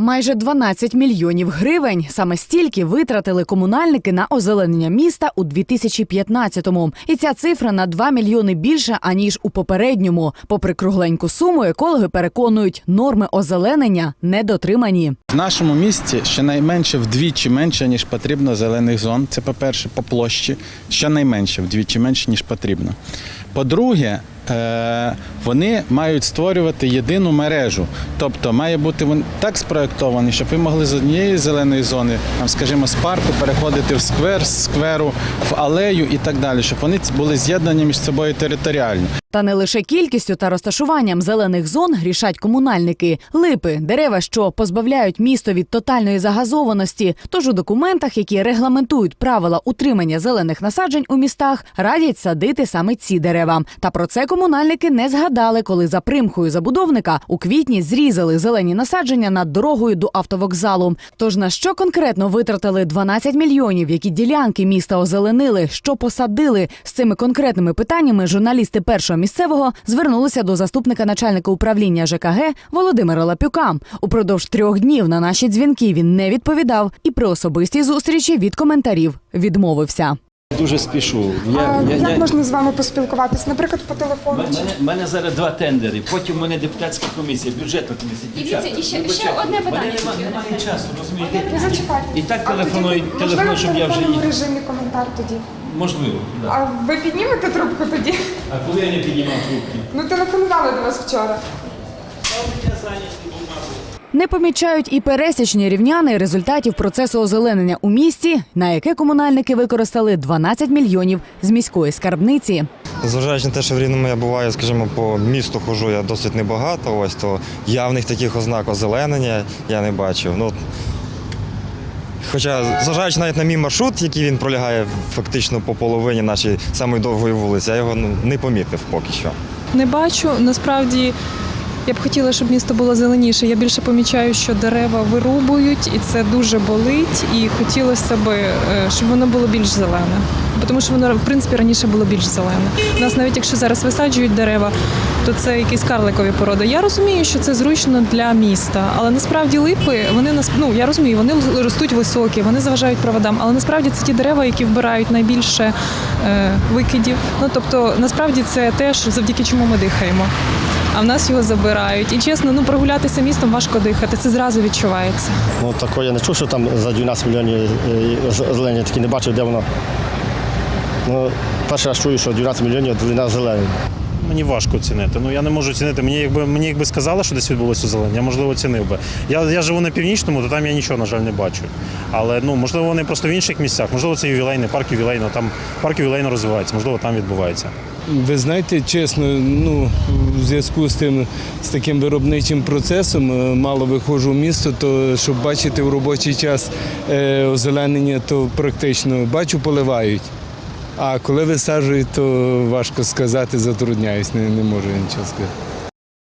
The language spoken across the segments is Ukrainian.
Майже 12 мільйонів гривень. Саме стільки витратили комунальники на озеленення міста у 2015-му. І ця цифра на 2 мільйони більше аніж у попередньому. Попри кругленьку суму, екологи переконують, норми озеленення не дотримані. В нашому місті щонайменше вдвічі менше, ніж потрібно зелених зон. Це по-перше, по площі, щонайменше вдвічі менше, ніж потрібно. По-друге, е, вони мають створювати єдину мережу. Тобто має бути він так спроєктований, щоб ви могли з однієї зеленої зони, там, скажімо, з парку переходити в сквер, з скверу в алею і так далі, щоб вони були з'єднані між собою територіально. Та не лише кількістю та розташуванням зелених зон грішать комунальники. Липи, дерева, що позбавляють місто від тотальної загазованості. Тож у документах, які регламентують правила утримання зелених насаджень у містах, радять садити саме ці дерева. Та про це комунальники не згадали, коли за примхою забудовника у квітні зрізали зелені насадження над дорогою до автовокзалу. Тож на що конкретно витратили 12 мільйонів, які ділянки міста озеленили, що посадили з цими конкретними питаннями журналісти першого місцевого звернулися до заступника начальника управління ЖКГ Володимира Лапюка. Упродовж трьох днів на наші дзвінки він не відповідав і при особистій зустрічі від коментарів відмовився. Дуже спішу. А Я, я, як я, можна з вами поспілкуватись? Наприклад, по телефону? мене, мене зараз два тендери. Потім в мене депутатська комісія, бюджетна комісія. Дивіться, і ще- ще одне питання. Мене немає, немає часу, розумієте? Ви. І так телефонують, можливо, щоб в я вже телефонному їх. режимі коментар тоді. Можливо. Да. А ви піднімете трубку тоді? А коли я не піднімав трубки? Ну, телефонували до вас вчора. Я зайнятий. Не помічають і пересічні рівняни результатів процесу озеленення у місті, на яке комунальники використали 12 мільйонів з міської скарбниці. Зважаючи на те, що в Рівному я буваю, скажімо, по місту хожу я досить небагато, ось то явних таких ознак озеленення я не бачив. Ну, хоча, зважаючи навіть на мій маршрут, який він пролягає фактично по половині нашої самої довгої вулиці, я його ну, не помітив поки що. Не бачу. Насправді я б хотіла, щоб місто було зеленіше. Я більше помічаю, що дерева вирубують, і це дуже болить. І хотілося б, е, щоб воно було більш зелене. Тому що воно в принципі раніше було більш зелене. У нас навіть якщо зараз висаджують дерева, то це якісь карликові породи. Я розумію, що це зручно для міста, але насправді липи вони нас ну я розумію, вони ростуть високі, вони заважають проводам. Але насправді це ті дерева, які вбирають найбільше е, викидів. Ну тобто, насправді це теж завдяки чому ми дихаємо. А в нас його забирають. І чесно, ну прогулятися містом важко дихати. Це зразу відчувається. Ну, такого я не чув, що там за 12 мільйонів е, з- зелені, таки не бачив, де воно. Ну, перший раз чую, що 12 мільйонів для зелені. Мені важко оцінити. Ну я не можу оцінити. Мені якби мені якби сказали, що десь відбулося озеленення, я можливо оцінив би. Я, я живу на північному, то там я нічого, на жаль, не бачу. Але ну можливо вони просто в інших місцях. Можливо, це ювілейний, парк ювілейного, там парк ювілейно розвивається, можливо, там відбувається. Ви знаєте, чесно, ну в зв'язку з тим з таким виробничим процесом е, мало виходжу в місто, то щоб бачити в робочий час е, озеленення, то практично бачу, поливають. А коли висаджують, то важко сказати, затрудняюсь, не, не можу нічого сказати.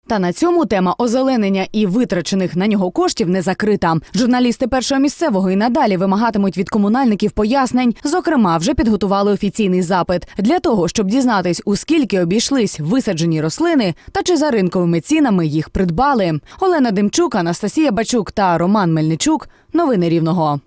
Та на цьому тема озеленення і витрачених на нього коштів не закрита. Журналісти першого місцевого і надалі вимагатимуть від комунальників пояснень. Зокрема, вже підготували офіційний запит для того, щоб дізнатись, у скільки обійшлись висаджені рослини та чи за ринковими цінами їх придбали. Олена Демчук, Анастасія Бачук та Роман Мельничук. Новини Рівного.